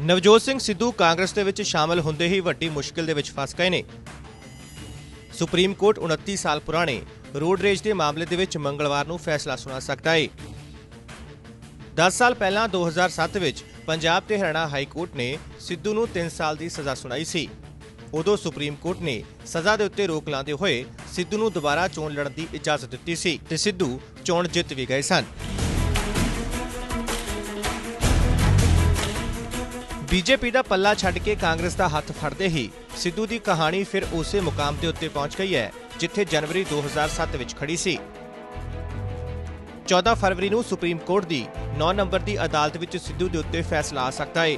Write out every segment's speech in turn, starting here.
ਨਵਜੋਤ ਸਿੰਘ ਸਿੱਧੂ ਕਾਂਗਰਸ ਦੇ ਵਿੱਚ ਸ਼ਾਮਲ ਹੁੰਦੇ ਹੀ ਵੱਡੀ ਮੁਸ਼ਕਿਲ ਦੇ ਵਿੱਚ ਫਸ ਗਏ ਨੇ। ਸੁਪਰੀਮ ਕੋਰਟ 29 ਸਾਲ ਪੁਰਾਣੇ ਰੋਡ ਰੇਜ ਦੇ ਮਾਮਲੇ ਦੇ ਵਿੱਚ ਮੰਗਲਵਾਰ ਨੂੰ ਫੈਸਲਾ ਸੁਣਾ ਸਕਦਾ ਹੈ 10 ਸਾਲ ਪਹਿਲਾਂ 2007 ਵਿੱਚ ਪੰਜਾਬ ਤੇ ਹਰਿਆਣਾ ਹਾਈ ਕੋਰਟ ਨੇ ਸਿੱਧੂ ਨੂੰ 3 ਸਾਲ ਦੀ ਸਜ਼ਾ ਸੁਣਾਈ ਸੀ। ਉਦੋਂ ਸੁਪਰੀਮ ਕੋਰਟ ਨੇ ਸਜ਼ਾ ਦੇ ਉੱਤੇ ਰੋਕ ਲਾਉਂਦੇ ਹੋਏ ਸਿੱਧੂ ਨੂੰ ਦੁਬਾਰਾ ਚੋਣ ਲੜਨ ਦੀ ਇਜਾਜ਼ਤ ਦਿੱਤੀ ਸੀ ਤੇ ਸਿੱਧੂ ਚੋਣ ਜਿੱਤ ਵੀ ਗਏ ਸਨ। ਬੀਜੇਪੀ ਦਾ ਪੱਲਾ ਛੱਡ ਕੇ ਕਾਂਗਰਸ ਦਾ ਹੱਥ ਫੜਦੇ ਹੀ ਸਿੱਧੂ ਦੀ ਕਹਾਣੀ ਫਿਰ ਉਸੇ ਮੁਕਾਮ ਦੇ ਉੱਤੇ ਪਹੁੰਚ ਗਈ ਹੈ, ਜਿੱਥੇ ਜਨਵਰੀ 2007 ਵਿੱਚ ਖੜੀ ਸੀ। 14 ਫਰਵਰੀ ਨੂੰ ਸੁਪਰੀਮ ਕੋਰਟ ਦੀ 9 ਨੰਬਰ ਦੀ ਅਦਾਲਤ ਵਿੱਚ ਸਿੱਧੂ ਦੇ ਉੱਤੇ ਫੈਸਲਾ ਆ ਸਕਦਾ ਹੈ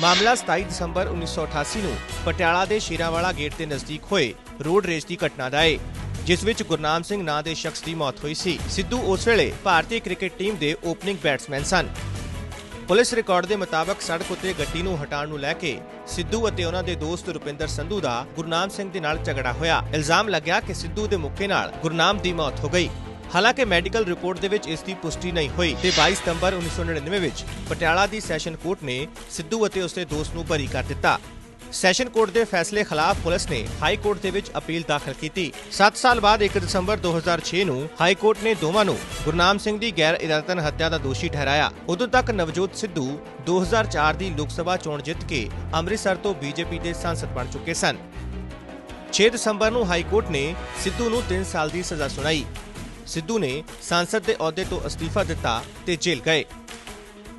ਮਾਮਲਾ 27 ਦਸੰਬਰ 1988 ਨੂੰ ਪਟਿਆਲਾ ਦੇ ਸ਼ੀਰਾਵਾਲਾ ਗੇਟ ਦੇ ਨਜ਼ਦੀਕ ਹੋਏ ਰੋਡ ਰੇਸ ਦੀ ਘਟਨਾ ਦਾ ਹੈ ਜਿਸ ਵਿੱਚ ਗੁਰਨਾਮ ਸਿੰਘ ਨਾਂ ਦੇ ਸ਼ਖਸ ਦੀ ਮੌਤ ਹੋਈ ਸੀ। ਸਿੱਧੂ ਉਸ ਵੇਲੇ ਭਾਰਤੀ ਕ੍ਰਿਕਟ ਟੀਮ ਦੇ ਓਪਨਿੰਗ ਬੈਟਸਮੈਨ ਸਨ। ਪੁਲਿਸ ਰਿਕਾਰਡ ਦੇ ਮੁਤਾਬਕ ਸੜਕ ਉੱਤੇ ਗੱਡੀ ਨੂੰ ਹਟਾਉਣ ਨੂੰ ਲੈ ਕੇ ਸਿੱਧੂ ਅਤੇ ਉਹਨਾਂ ਦੇ ਦੋਸਤ ਰੁਪਿੰਦਰ ਸੰਧੂ ਦਾ ਗੁਰਨਾਮ ਸਿੰਘ ਦੇ ਨਾਲ ਝਗੜਾ ਹੋਇਆ। ਇਲਜ਼ਾਮ ਲੱਗਿਆ ਕਿ ਸਿੱਧੂ ਦੇ ਮੁੱਕੇ ਨਾਲ ਗੁਰਨਾਮ ਦੀ ਮੌਤ ਹੋ ਗਈ। ਹਾਲਾਂਕਿ ਮੈਡੀਕਲ ਰਿਪੋਰਟ ਦੇ ਵਿੱਚ ਇਸ ਦੀ ਪੁਸ਼ਟੀ ਨਹੀਂ ਹੋਈ ਤੇ 22 ਸਤੰਬਰ 1999 ਵਿੱਚ ਪਟਿਆਲਾ ਦੀ ਸੈਸ਼ਨ ਕੋਰਟ ਨੇ ਸਿੱਧੂ ਅਤੇ ਉਸਦੇ ਦੋਸਤ ਨੂੰ ਬਰੀ ਕਰ ਦਿੱਤਾ। ਸੈਸ਼ਨ ਕੋਰਟ ਦੇ ਫੈਸਲੇ ਖਿਲਾਫ ਪੁਲਿਸ ਨੇ ਹਾਈ ਕੋਰਟ ਦੇ ਵਿੱਚ ਅਪੀਲ ਦਾਖਲ ਕੀਤੀ। 7 ਸਾਲ ਬਾਅਦ 1 ਦਸੰਬਰ 2006 ਨੂੰ ਹਾਈ ਕੋਰਟ ਨੇ ਦੋਵਾਂ ਨੂੰ ਗੁਰਨਾਮ ਸਿੰਘ ਦੀ ਗੈਰ ਇਰਾਦਤਨ ਹੱਤਿਆ ਦਾ ਦੋਸ਼ੀ ਠਹਿਰਾਇਆ। ਉਦੋਂ ਤੱਕ ਨਵਜੋਤ ਸਿੱਧੂ 2004 ਦੀ ਲੋਕ ਸਭਾ ਚੋਣ ਜਿੱਤ ਕੇ ਅੰਮ੍ਰਿਤਸਰ ਤੋਂ ਬੀਜੇਪੀ ਦੇ ਸੰਸਦ ਬਣ ਚੁੱਕੇ ਸਨ। 6 ਦਸੰਬਰ ਨੂੰ ਹਾਈ ਕੋਰਟ ਨੇ ਸਿੱਧੂ ਨੂੰ 3 ਸਾਲ ਦੀ ਸਜ਼ਾ ਸੁਣਾਈ। ਸਿੱਧੂ ਨੇ ਸੰਸਦ ਦੇ ਅਹੁਦੇ ਤੋਂ ਅਸਤੀਫਾ ਦਿੱਤਾ ਤੇ ਜੇਲ੍ਹ ਗਏ।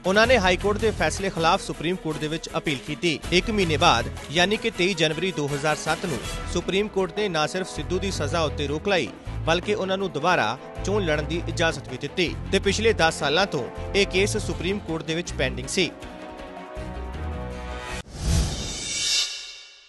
ਉਹਨਾਂ ਨੇ ਹਾਈ ਕੋਰਟ ਦੇ ਫੈਸਲੇ ਖਿਲਾਫ ਸੁਪਰੀਮ ਕੋਰਟ ਦੇ ਵਿੱਚ ਅਪੀਲ ਕੀਤੀ। 1 ਮਹੀਨੇ ਬਾਅਦ, ਯਾਨੀ ਕਿ 23 ਜਨਵਰੀ 2007 ਨੂੰ, ਸੁਪਰੀਮ ਕੋਰਟ ਨੇ ਨਾ ਸਿਰਫ ਸਿੱਧੂ ਦੀ ਸਜ਼ਾ ਉੱਤੇ ਰੋਕ ਲਾਈ, ਬਲਕਿ ਉਹਨਾਂ ਨੂੰ ਦੁਬਾਰਾ ਚੋਣ ਲੜਨ ਦੀ ਇਜਾਜ਼ਤ ਵੀ ਦਿੱਤੀ। ਤੇ ਪਿਛਲੇ 10 ਸਾਲਾਂ ਤੋਂ ਇਹ ਕੇਸ ਸੁਪਰੀਮ ਕੋਰਟ ਦੇ ਵਿੱਚ ਪੈਂਡਿੰਗ ਸੀ।